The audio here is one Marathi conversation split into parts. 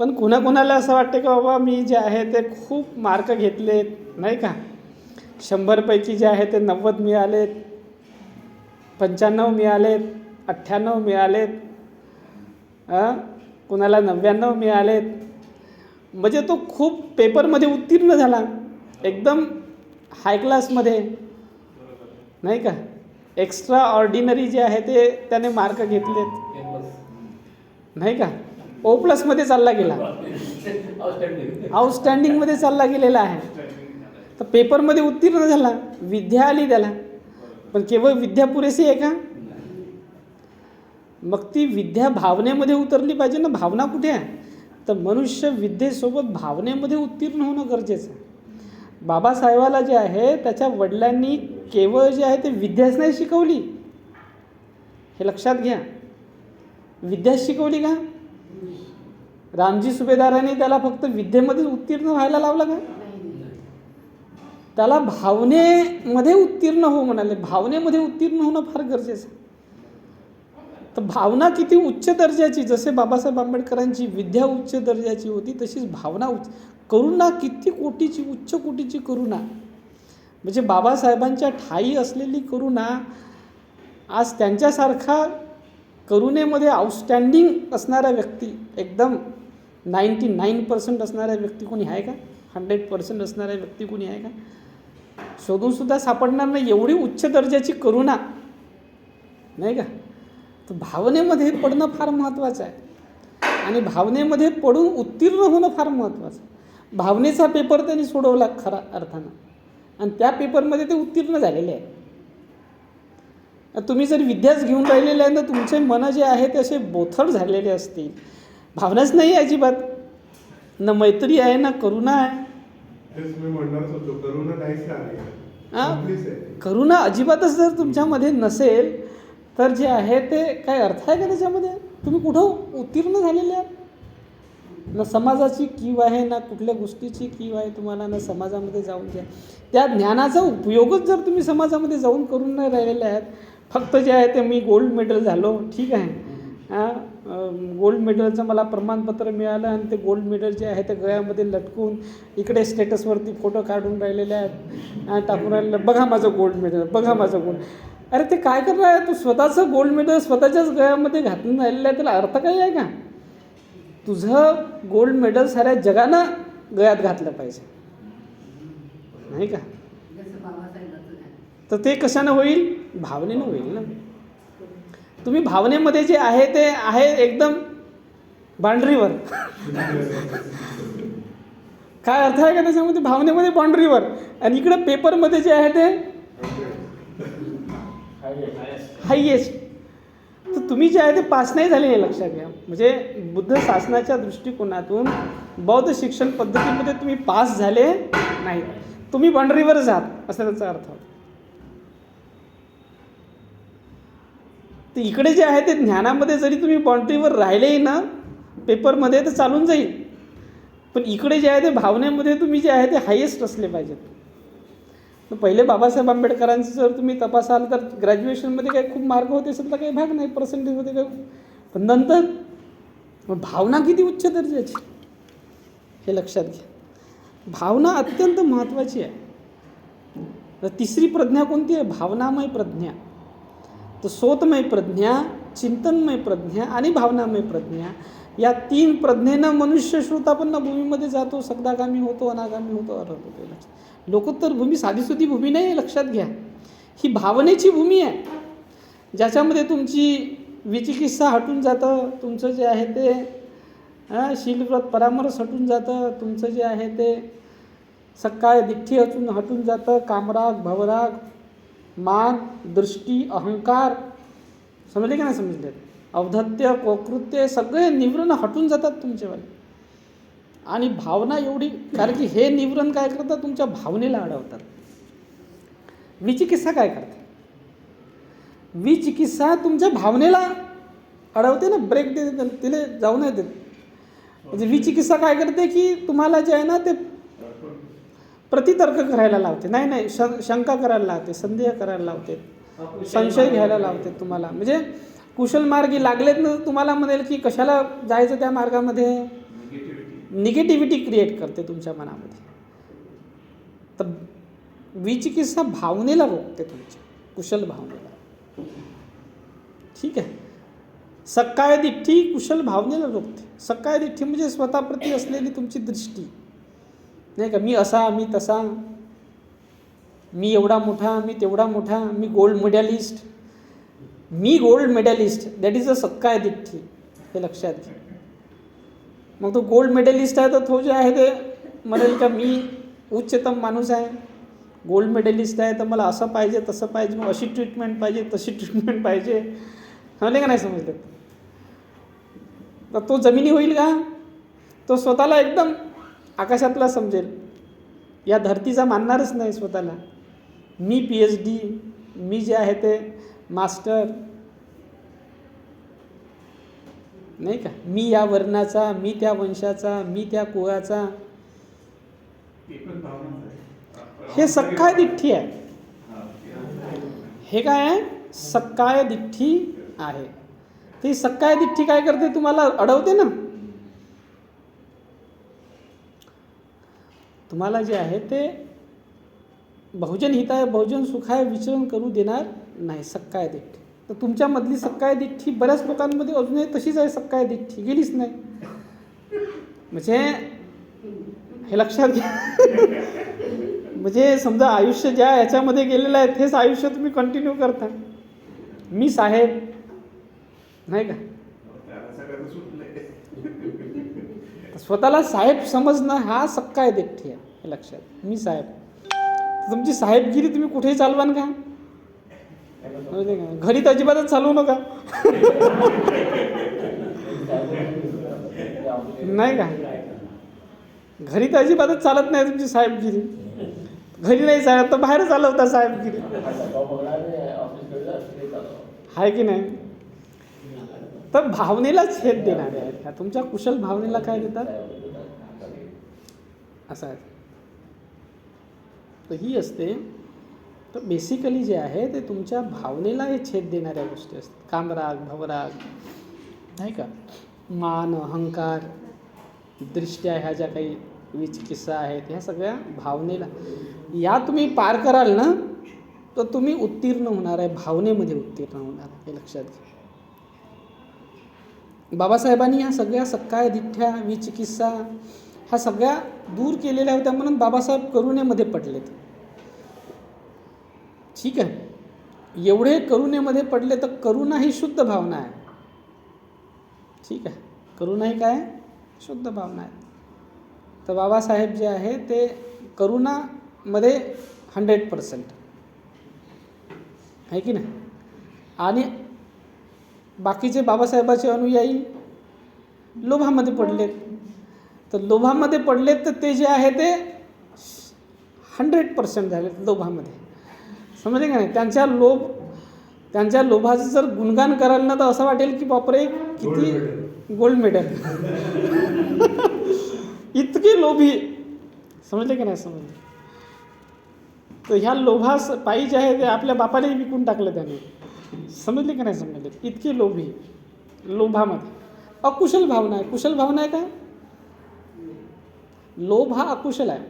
पण कुणाकुणाला असं वाटतं की बाबा मी जे आहे ते खूप मार्क घेतलेत नाही का? शंभरपैकी जे आहे ते नव्वद मिळालेत पंच्याण्णव मिळालेत अठ्ठ्याण्णव मिळालेत? कुणाला नव्याण्णव मिळालेत. म्हणजे तो खूप पेपरमध्ये उत्तीर्ण झाला. एकदम हाय क्लासमध्ये नाही का? एक्स्ट्रा ऑर्डिनरी जे आहे ते त्याने मार्क घेतलेत. नाही का? ओ प्लसमध्ये चालला गेला. आउटस्टँडिंगमध्ये चालला गेलेला आहे. तर पेपरमध्ये उत्तीर्ण झाला. विद्या आली त्याला. पण केवळ विद्या पुरेशी आहे का? मग ती विद्या भावनेमध्ये उतरली पाहिजे ना. भावना कुठे आहे? तर मनुष्य विद्येसोबत भावनेमध्ये उत्तीर्ण होणं गरजेचं आहे. बाबासाहेबाला जे आहे त्याच्या वडिलांनी केवळ जे आहे ते विद्याच नाही शिकवली. हे लक्षात घ्या. विद्या शिकवली का? रामजी सुभेदाराने त्याला फक्त विद्येमध्ये उत्तीर्ण व्हायला लावलं का? त्याला भावनेमध्ये उत्तीर्ण हो म्हणाले. भावनेमध्ये उत्तीर्ण होणं फार गरजेचं आहे. तर भावना किती उच्च दर्जाची जसे बाबासाहेब आंबेडकरांची विद्या उच्च दर्जाची होती तशीच भावना उच्च. करुणा किती कोटीची उच्च कोटीची करुणा. म्हणजे बाबासाहेबांच्या ठाई असलेली करुणा आज त्यांच्यासारखा करुणेमध्ये आउटस्टँडिंग असणारा व्यक्ती एकदम नाईंटी नाईन पर्सेंट असणाऱ्या व्यक्ती कोणी आहे का? हंड्रेड पर्सेंट असणाऱ्या व्यक्ती कोणी आहे का? शोधूनसुद्धा सापडणार नाही एवढी उच्च दर्जाची करुणा. नाही का? तर भावनेमध्ये पडणं फार महत्त्वाचं आहे. आणि भावनेमध्ये पडून उत्तीर्ण होणं फार महत्त्वाचं आहे. भावनेचा पेपर त्यांनी सोडवला खरा अर्थानं. आणि त्या पेपरमध्ये ते उत्तीर्ण झालेले आहे तुम्ही जर विद्याच घेऊन राहिलेले आहे तर तुमचे मन जे आहे ते असे बोथड झालेले असतील. भावनाच नाही आहे अजिबात. न मैत्री आहे ना करुणा आहे. करुणा हा? अजिबातच जर तुमच्यामध्ये नसेल तर जे आहे ते काय अर्थ आहे का त्याच्यामध्ये? तुम्ही कुठं उत्तीर्ण झालेले आहात? ना समाजाची कीव आहे ना कुठल्या गोष्टीची कीव आहे तुम्हाला ना समाजामध्ये जाऊन द्या त्या ज्ञानाचा उपयोगच जर तुम्ही समाजामध्ये जाऊन करून नाही राहिलेले आहेत फक्त जे आहे ते मी गोल्ड मेडल झालो ठीक आहे. हां गोल्ड मेडलचं मला प्रमाणपत्र मिळालं आणि ते गोल्ड मेडल जे आहे ते गळ्यामध्ये लटकून इकडे स्टेटसवरती फोटो काढून राहिलेले आहेत. टाकून राहिलेलं बघा माझं गोल्ड मेडल बघा माझं गोल्ड अरे ते काय करणार आहे? तू स्वतःचं गोल्ड मेडल स्वतःच्याच गळ्यामध्ये घातून राहिलेलं आहे त्याला अर्थ काही आहे का? तुझं गोल्ड मेडल साऱ्या जगानं गळ्यात घातलं पाहिजे. नाही का? तर ते कशानं होईल? भावनेनं होईल ना. तुम्ही भावनेमध्ये जे आहे ते आहे एकदम बांड्रीवर काय अर्थ आहे का त्याच्यामध्ये? भावनेमध्ये बाउंड्रीवर. आणि इकडं पेपरमध्ये जे आहे ते हायेस्ट. तर तुम्ही जे आहे ते पास नाही झाले हे लक्षात घ्या. म्हणजे बुद्ध शासनाच्या दृष्टिकोनातून बौद्ध शिक्षण पद्धतीमध्ये तुम्ही पास झाले नाही. तुम्ही बाउंड्रीवर जात असा त्याचा अर्थ होता. तर इकडे जे आहे ते ज्ञानामध्ये जरी तुम्ही बाउंड्रीवर राहिलेही ना पेपरमध्ये तर चालून जाईल. पण इकडे जे आहे ते भावनेमध्ये तुम्ही जे आहे ते हायेस्ट असले पाहिजेत. तर पहिले बाबासाहेब आंबेडकरांचं जर तुम्ही तपासाल तर ग्रॅज्युएशनमध्ये काही खूप मार्क होते असेल तर काही भाग नाही पर्सेंटेज होते काही. पण नंतर भावना किती उच्च दर्जाची हे लक्षात घ्या. भावना अत्यंत महत्त्वाची आहे. तर तिसरी प्रज्ञा कोणती आहे? भावनामय प्रज्ञा. तर सोतमय प्रज्ञा चिंतनमय प्रज्ञा आणि भावनामय प्रज्ञा या तीन प्रज्ञेनं मनुष्य श्रोतापन्न भूमीमध्ये जातो सगदागामी होतो अनागामी होतो अर्थ होतो लक्षात लोकोत्तर भूमी साधीसुधी भूमी नाही लक्षात घ्या. ही भावनेची भूमी आहे. ज्याच्यामध्ये तुमची विचिकित्सा हटून जातं तुमचं जे आहे ते हां शीलव्रत परामर्श हटून जातं तुमचं जे आहे ते सकाळ दिठ्ठी हटून हटून जातं कामराग भवराग मान दृष्टी अहंकार. समजले की नाही समजले? अवधत्य कोकृत्य सगळे निवरण हटून जातात तुमच्यावाले आणि भावना एवढी कारण की हे निवरण काय करतात? तुमच्या भावनेला अडवतात. विचिकित्सा काय करते विचिकित्सा तुमच्या भावनेला अडवते ना? ब्रेक देते तिला जाऊ नाही देत. म्हणजे विचिकित्सा काय करते की तुम्हाला जे आहे ना ते प्रतितर्क करायला लावते. नाही नाही श शंका करायला लावते संदेह करायला लावते. संशय घ्यायला लावते तुम्हाला. म्हणजे कुशल मार्गी लागलेत ना तुम्हाला म्हणेल की कशाला जायचं त्या मार्गामध्ये? निगेटिव्हिटी क्रिएट करते तुमच्या मनामध्ये. तर विचिकित्सा भावनेला रोखते तुमच्या कुशल भावनेला. ठीक आहे? सकाय दिठ्ठी कुशल भावनेला रोखते. सकाय दिठ्ठी म्हणजे स्वतःप्रती असलेली तुमची दृष्टी. नाही का? मी असा मी तसा मी एवढा मोठा मी तेवढा मोठा मी gold medallist me gold medalist that is a सक्काय दिठ्ठी हे लक्षात घे. मग तो गोल्ड मेडलिस्ट आहे तर तो जे आहे ते म्हणेल का मी उच्चतम माणूस आहे. गोल्ड मेडलिस्ट आहे तर मला असं पाहिजे तसं पाहिजे मग अशी ट्रीटमेंट पाहिजे तशी ट्रीटमेंट पाहिजे. समजले का नाही समजलं? तर तो जमिनी होईल का? तो स्वतःला एकदम आकाशातला समजेल. या धरतीचा मानणारच नाही स्वतःला. मी पी एच डी मी जे आहे ते मास्टर. नाही का? मी या वर्णाचा मी त्या वंशाचा मी त्या कुळाचा. हे सक्काय दिठ्ठी आहे. हे काय आहे? सक्काय दिठ्ठी आहे. ती सक्काय दिठ्ठी काय करते? तुम्हाला अडवते ना. तुम्हाला जे आहे ते बहुजन हिताय बहुजन सुखाय विचरण करू देणार नाही सक्काय दिठ्ठी. तर तुमच्यामधली सक्काय दिठ्ठी बऱ्याच लोकांमध्ये अजूनही तशीच आहे सक्काय दिठ्ठी. गेलीच नाही. म्हणजे हे लक्षात घ्या. म्हणजे समजा आयुष्य ज्या याच्यामध्ये गेलेलं आहे तेच आयुष्य तुम्ही कंटिन्यू करता. मी साहेब. नाही का? स्वतःला साहेब समजणं हा सक्का आहे आहे हे लक्षात. मी साहेब. तुमची साहेबगिरी तुम्ही कुठेही चालवान का? माहिती का? घरी तर अजिबातच चालवू नका. नाही का? घरी तर अजिबातच चालत नाही तुमची साहेबगिरी. घरी नाही चालत तर बाहेर चालवता साहेबगिरी. आहे की नाही? तर भावनेला छेद देणारे आहेत ह्या. तुमच्या कुशल भावनेला काय देतात? असं आहे. तर ही असते. तर बेसिकली जे आहे ते तुमच्या भावनेला हे छेद देणाऱ्या गोष्टी असतात. कामराग भवराग नाही का? मान अहंकार दृष्ट्या ह्या ज्या काही विचकिस्सा आहेत ह्या सगळ्या भावनेला. या तुम्ही पार कराल ना तर तुम्ही उत्तीर्ण होणार आहे भावनेमध्ये उत्तीर्ण होणार आहे. हे लक्षात घ्या. बाबासाहेबांनी ह्या सगळ्या सक्काय दिठ्ठ्या विचिकित्सा ह्या सगळ्या दूर केलेल्या होत्या म्हणून बाबासाहेब करुणेमध्ये पडलेत. ठीक आहे. एवढे करुणेमध्ये पडले तर करुणा ही शुद्ध भावना आहे. ठीक आहे. करुणा ही काय? शुद्ध भावना आहे. तर बाबासाहेब जे आहे ते करुणामध्ये हंड्रेड पर्सेंट आहे की नाही? आणि बाकीचे बाबासाहेबाचे अनुयायी लोभामध्ये पडलेत तर लोभामध्ये पडलेत तर ते जे आहे ते हंड्रेड पर्सेंट झालेत लोभामध्ये. समजले का नाही? त्यांच्या लोभ त्यांच्या लोभाचं जर गुणगान कराल ना तर असं वाटेल की बापरे किती गोल्ड मेडल इतके लोभी. समजले का नाही? समजले. तर ह्या लोभास पायी जे आहे ते आपल्या बापालाही विकून टाकलं त्याने. समजले का नाही समजले? इतकी लोभी लोभामध्ये. अकुशल भावना आहे. कुशल भावना आहे काय? लोभ हा अकुशल आहे.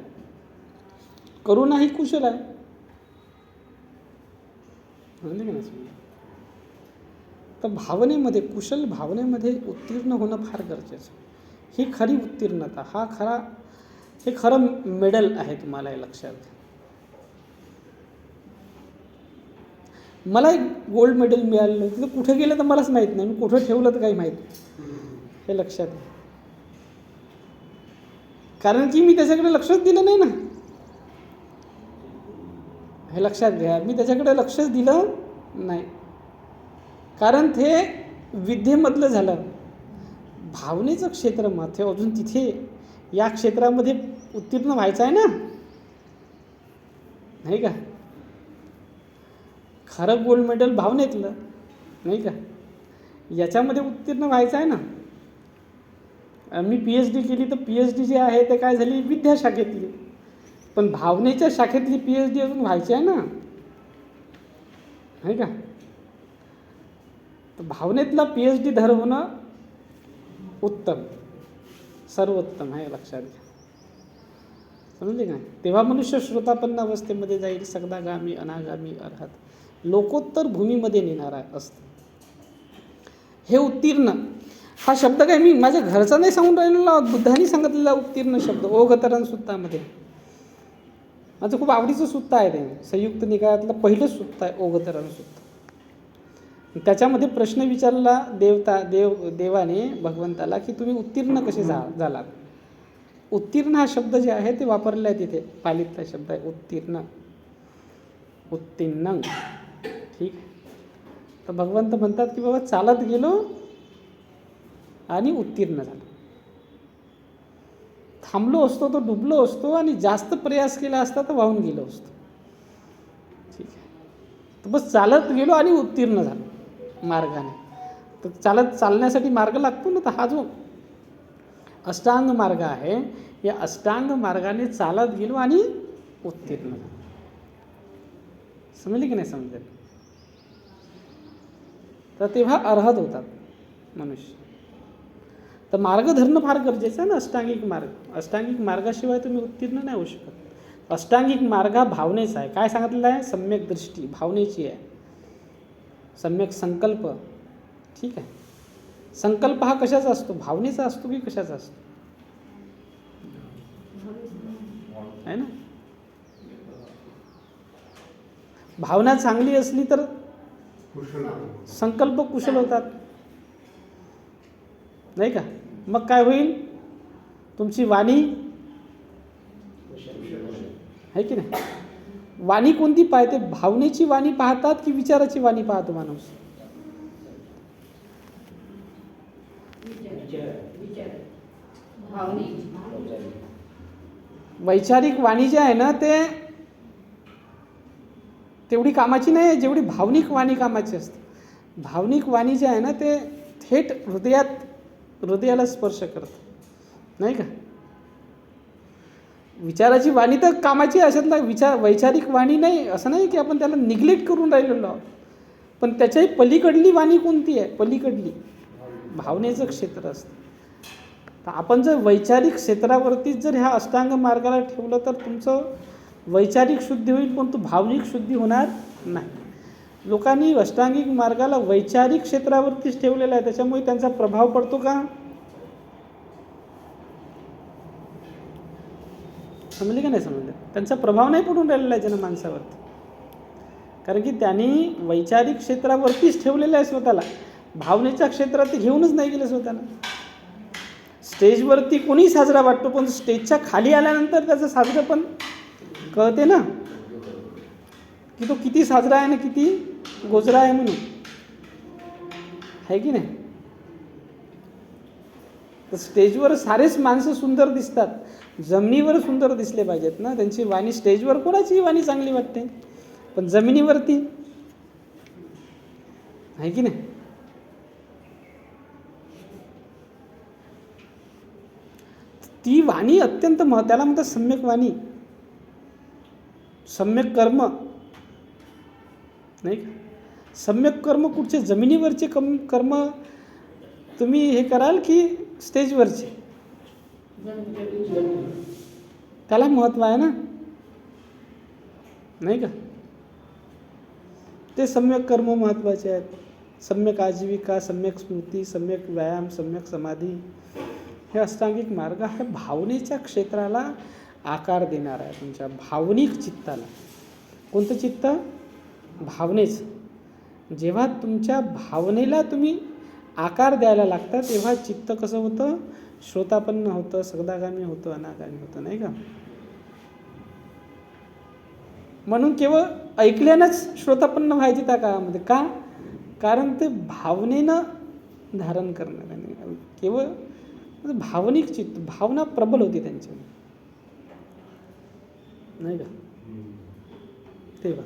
करुणा ही कुशल आहे. समजले का नाही समजले? तर भावनेमध्ये कुशल भावनेमध्ये उत्तीर्ण होणं फार गरजेचं ही खरी उत्तीर्णता हा खरा हे खरं मेडल आहे तुम्हाला हे लक्षात. मला एक गोल्ड मेडल मिळालेलं तिथं कुठे गेलं तर मलाच माहीत नाही. मी कुठं ठेवलं तर काही माहीत नाही. हे लक्षात घ्या. कारण की मी त्याच्याकडे लक्षच दिलं नाही ना. हे लक्षात घ्या. मी त्याच्याकडे लक्षच दिलं नाही. कारण ते विद्येमधलं झालं. भावनेचं क्षेत्र माथे अजून तिथे या क्षेत्रामध्ये उत्तीर्ण व्हायचं आहे ना. नाही का? खरं गोल्ड मेडल भावनेतलं नाही का? याच्यामध्ये उत्तीर्ण व्हायचं आहे ना? मी पी एच डी केली तर पी एच डी जी आहे ते काय झाली? विद्याशाखेतली पण भावनेच्या शाखेतली पी एच डी अजून व्हायची आहे ना? नाही का? तर भावनेतला पी एच डी धर होणं उत्तम. सर्वोत्तम आहे लक्षात घ्या. समजले का तेव्हा मनुष्य श्रोतापन्न अवस्थेमध्ये जाईल सगदागामी अनागामी अर्हत. लोकोत्तर भूमीमध्ये नेणार आहे असतं. हे उत्तीर्ण. हा शब्द काय? मी माझ्या घरचा नाही सांगून राहिलेला बुद्धाने सांगितलेला उत्तीर्ण शब्द. ओघतरण सुत्तामध्ये. माझं खूप आवडीचं सुत्त आहे ते. संयुक्त निकायातलं पहिलं सुत्त आहे ओघतरण सुत्त. त्याच्यामध्ये प्रश्न विचारला देवता देव देवाने भगवंताला की तुम्ही उत्तीर्ण कसे झा झालात? उत्तीर्ण हा शब्द जे आहे ते वापरले आहे तिथे. पालितला शब्द आहे उत्तीर्ण. उत्तीर्ण. ठीक. तर भगवंत म्हणतात की बाबा चालत गेलो आणि उत्तीर्ण झालो. थांबलो असतो तो डुबलो असतो आणि जास्त प्रयास केला असता तर वाहून गेलो असतो. ठीक. आहे तर बस चालत गेलो आणि उत्तीर्ण झालो मार्गाने. तर चालत चालण्यासाठी मार्ग लागतो ना तर हा जो अष्टांग मार्ग आहे या अष्टांग मार्गाने चालत गेलो आणि उत्तीर्ण झालो. समजले की नाही समजेल तर तेव्हा अर्हत होतात मनुष्य. तर मार्ग धरणं फार गरजेचं आहे ना अष्टांगिक मार्ग. अष्टांगिक मार्गाशिवाय तुम्ही उत्तीर्ण नाही होऊ शकत. अष्टांगिक मार्ग हा भावनेचा आहे. काय सांगितलेलं आहे? सम्यक दृष्टी भावनेची आहे. सम्यक संकल्प. ठीक आहे. संकल्प हा कशाचा असतो? भावनेचा असतो की कशाचा असतो? आहे ना? भावना चांगली असली तर संकल्प कुशल होतात. नाही का? मग काय होईल? तुमची वाणी आहे की नाही? वाणी कोणती पाहते? भावनेची वाणी पाहतात की विचाराची वाणी पाहतो माणूस? वैचारिक वाणी जी आहे ना ते तेवढी कामाची नाही आहे जेवढी भावनिक वाणी कामाची असते. भावनिक वाणी जे आहे ना ते थेट हृदयात हृदयाला स्पर्श करतं. नाही का? विचाराची वाणी तर कामाची अशात ना विचार वैचारिक वाणी नाही असं नाही की आपण त्याला निग्लेक्ट करून राहिलेलो आहोत. पण त्याच्याही पलीकडली वाणी कोणती आहे? पलीकडली. भावनेचं क्षेत्र असतं. तर आपण जर वैचारिक क्षेत्रावरतीच जर ह्या अष्टांग मार्गाला ठेवलं तर तुमचं वैचारिक शुद्धी होईल पण तो भावनिक शुद्धी होणार नाही. लोकांनी अष्टांगिक मार्गाला वैचारिक क्षेत्रावरतीच ठेवलेला आहे त्याच्यामुळे त्यांचा प्रभाव पडतो का? समजले का नाही समजलं? त्यांचा प्रभाव नाही पडून राहिलेला आहे जनमानसावरती कारण की त्यांनी वैचारिक क्षेत्रावरतीच ठेवलेलं आहे स्वतःला. भावनेच्या क्षेत्रात ते घेऊनच नाही गेले स्वतःला. स्टेजवरती कोणी साजरा वाटतो पण स्टेजच्या खाली आल्यानंतर त्याचं साजरं पण कळते ना? की तो किती साजरा आहे ना किती गोजरा आहे म्हणून. आहे की नाही? तर स्टेजवर सारेच माणसं सुंदर दिसतात. जमिनीवर सुंदर दिसले पाहिजेत ना? त्यांची वाणी स्टेजवर कोणाची वाणी चांगली वाटते. पण जमिनीवरती. आहे की नाही? ती वाणी अत्यंत मह त्याला म्हणतात सम्यक वाणी. सम्यक कर्म. नाही का? सम्यक कर्म कुठचे? जमिनीवरचे कम कर्म तुम्ही हे कराल की स्टेजवरचे? त्याला महत्त्व आहे ना? नाही का? ते सम्यक कर्म महत्त्वाचे आहेत. सम्यक आजीविका सम्यक स्मृती सम्यक व्यायाम सम्यक समाधी. हे अष्टांगिक मार्ग हा भावनेच्या क्षेत्राला आकार देणार आहे तुमच्या भावनिक चित्ताला. कोणतं चित्त? भावनेचं. जेव्हा तुमच्या भावनेला तुम्ही आकार द्यायला लागता तेव्हा चित्त कसं होतं? श्रोतापन्न होतं सगदागामी होतं अनागामी होतं नाही का? म्हणून केवळ ऐकल्यानंच श्रोतापन्न व्हायचे त्या काळामध्ये. का? कारण ते भावनेनं धारण करणं केवळ भावनिक चित्त भावना प्रबल होती त्यांच्या नाही का? तेव्हा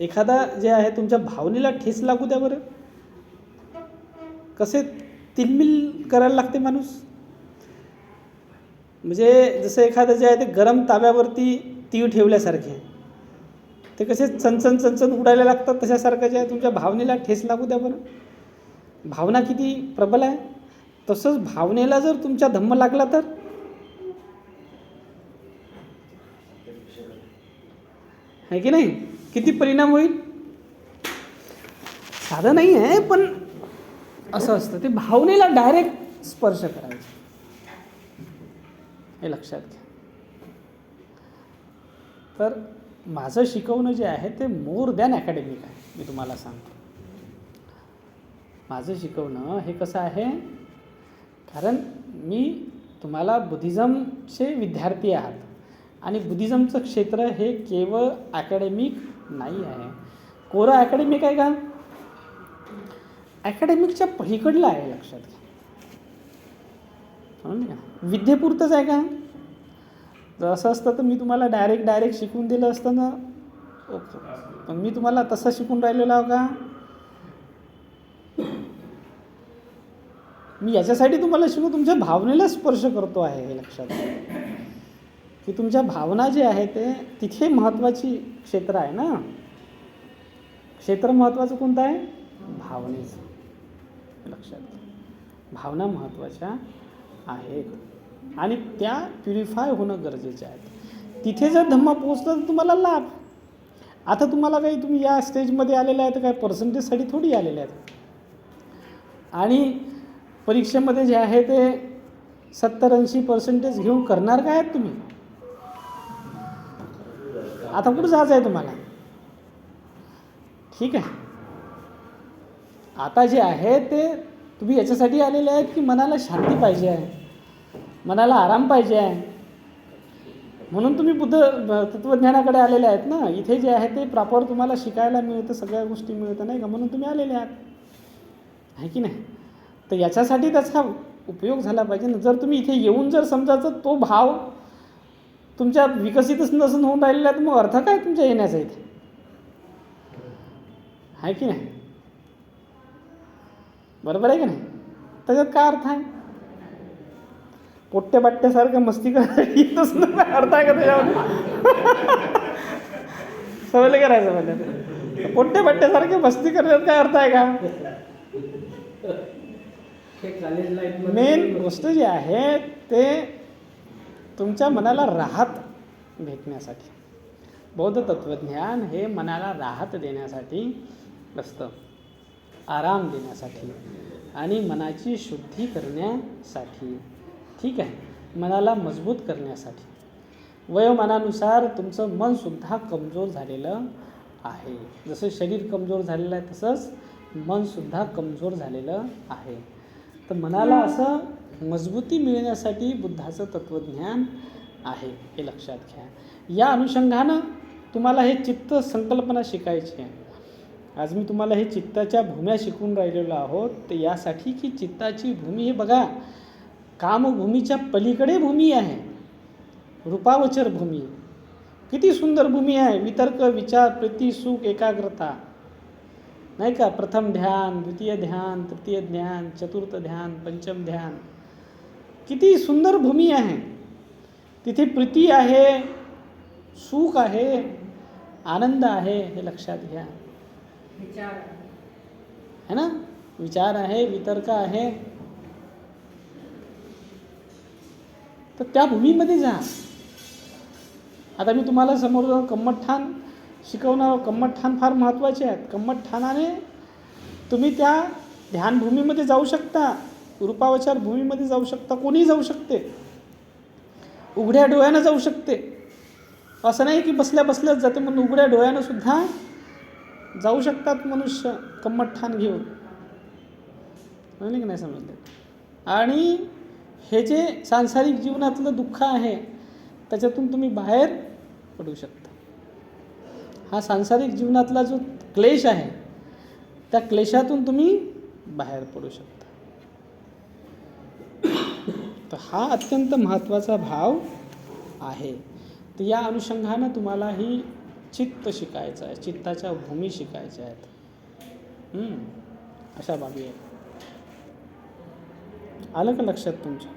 एखादा जे आहे तुमच्या भावनेला ठेस लागू द्या बरं. कसे तिलमिल करायला लागते माणूस. म्हणजे जसं एखादं जे आहे ते गरम ताब्यावरती तीळ ठेवल्यासारखे आहे. ते कसे चणचण चणचण उडायला लागतात तशासारखं जे आहे तुमच्या भावनेला ठेस लागू द्या बरं. भावना किती प्रबल आहे. तसंच भावनेला जर तुमच्या धम्म लागला तर? आहे की नाही? किती परिणाम होईल? साधं नाही आहे पण असं असतं. ते भावनेला डायरेक्ट स्पर्श करायचं. हे लक्षात घ्या. तर माझं शिकवणं जे आहे ते मोर दॅन अकॅडमिक आहे. मी तुम्हाला सांगतो. माझं शिकवणं हे कसं आहे? कारण मी तुम्हाला बुद्धिझमचे विद्यार्थी आहात. आणि बुद्धिझमचं क्षेत्र हे केवळ अकॅडमिक नाही आहे. कोरं अकॅडमिक आहे का? अकॅडमिकच्या पलीकडलं आहे लक्षात घ्या. का? विद्येपुरतंच आहे का? जर असं असतं तर मी तुम्हाला डायरेक्ट डायरेक्ट शिकून दिलं असतं ना? ओके. पण मी तुम्हाला तसं शिकून राहिलेलो आहो का? मी याच्यासाठी तुम्हाला शिकू तुमच्या भावनेला स्पर्श करतो आहे हे लक्षात घ्या. की तुमच्या भावना जे आहे ते तिथे महत्त्वाची क्षेत्र आहे ना? क्षेत्र महत्त्वाचं कोणतं आहे? भावनेचं. लक्षात घ्या भावना महत्त्वाच्या आहेत. आणि त्या प्युरिफाय होणं गरजेचे आहे. तिथे जर धम्मा पोचला तर तुम्हाला लाभ. आता तुम्हाला काही तुम्ही या स्टेजमध्ये आलेले आहेत तर काय पर्सेंटेजसाठी थोडी आलेले आहेत. आणि परीक्षेमध्ये जे आहे ते सत्तर ऐंशी पर्सेंटेज घेऊन करणार काय आहेत तुम्ही? आता कुठं जायचं आहे तुम्हाला? ठीक आहे. आता जे आहे ते तुम्ही याच्यासाठी आलेले आहेत की मनाला शांती पाहिजे आहे? मनाला आराम पाहिजे आहे? म्हणून तुम्ही बुद्ध तत्त्वज्ञानाकडे आलेले आहेत ना? इथे जे आहे ते प्रॉपर तुम्हाला शिकायला मिळतं सगळ्या गोष्टी मिळतं नाही का? म्हणून तुम्ही आलेले आहात. आहे की नाही? तर याच्यासाठी त्याचा उपयोग झाला पाहिजे ना. जर तुम्ही इथे येऊन जर समजायचं तो भाव तुमच्या विकसितच नसून होऊन राहिलेला आहे तर मग अर्थ काय तुमच्या येण्याचा इथे? आहे की नाही? बरोबर आहे की नाही? त्याच्यात काय अर्थ आहे? पोट्टे बाट्ट्यासारखं मस्ती येतच ना अर्थ आहे का त्याच्यावर सवय करायचं म्हणजे पोट्टे बाट्ट्यासारखे मस्ती करण्यात काय अर्थ आहे का? मेन गोष्ट जी आहे ते तुमच्या मनाला राहत भेटण्यासाठी. बौद्ध तत्त्वज्ञान हे मनाला राहत देण्यासाठी असतं. आराम देण्यासाठी आणि मनाची शुद्धी करण्यासाठी. ठीक आहे? मनाला मजबूत करण्यासाठी. वयोमानानुसार तुमचं मनसुद्धा कमजोर झालेलं आहे. जसं शरीर कमजोर झालेलं आहे तसंच मनसुद्धा कमजोर झालेलं आहे. तर मनाला असं मजबूती मिळण्यासाठी बुद्धाचं तत्त्वज्ञान आहे हे लक्षात घ्या. या अनुषंगानं तुम्हाला हे चित्त संकल्पना शिकायची आहे. आज मी तुम्हाला हे चित्ताच्या भूम्या शिकून राहिलेलो आहोत तर यासाठी की चित्ताची भूमी हे बघा कामभूमीच्या पलीकडे भूमी आहे. रूपावचर भूमी. किती सुंदर भूमी आहे. वितर्क विचार प्रीती सुख एकाग्रता. नाही का? प्रथम ध्यान द्वितीय ध्यान तृतीय ध्यान चतुर्थ ध्यान पंचम ध्यान. किती सुंदर भूमी आहे. तिथे प्रीती आहे सुख आहे आनंद आहे हे लक्षात घ्या. है ना? विचार आहे वितर्क आहे. तर त्या भूमीमध्ये जा. आता मी तुम्हाला समोर जाऊन कम्मठठाण शिकवणार कम्मठठाण फार महत्त्वाचे आहेत. कम्मठठाणाने तुम्ही त्या ध्यानभूमीमध्ये जाऊ शकता. रूपावचार भूमीमध्ये जाऊ शकता कोणीही जाऊ शकते. उघड्या डोळ्यानं जाऊ शकते. असं नाही की बसल्या बसल्याच जाते म्हणून उघड्या डोळ्यानं सुद्धा जाऊ शकतात मनुष्य कम्मठठाण घेऊन. म्हणले की नाही समजले? आणि हे जे सांसारिक जीवनातलं दुःख आहे त्याच्यातून तुम्ही बाहेर पडू शकता. हा सांसारिक जीवनातला जो क्लेश आहे त्या क्लेशातून तुम्ही बाहेर पडू शकता. तर हा अत्यंत महत्त्वाचा भाव आहे. तर या अनुषंगानं तुम्हाला ही चित्त शिकायचं आहे चित्ताच्या भूमी शिकायच्या आहेत. अशा बाबी आहेत. आलं का लक्षात तुमच्या?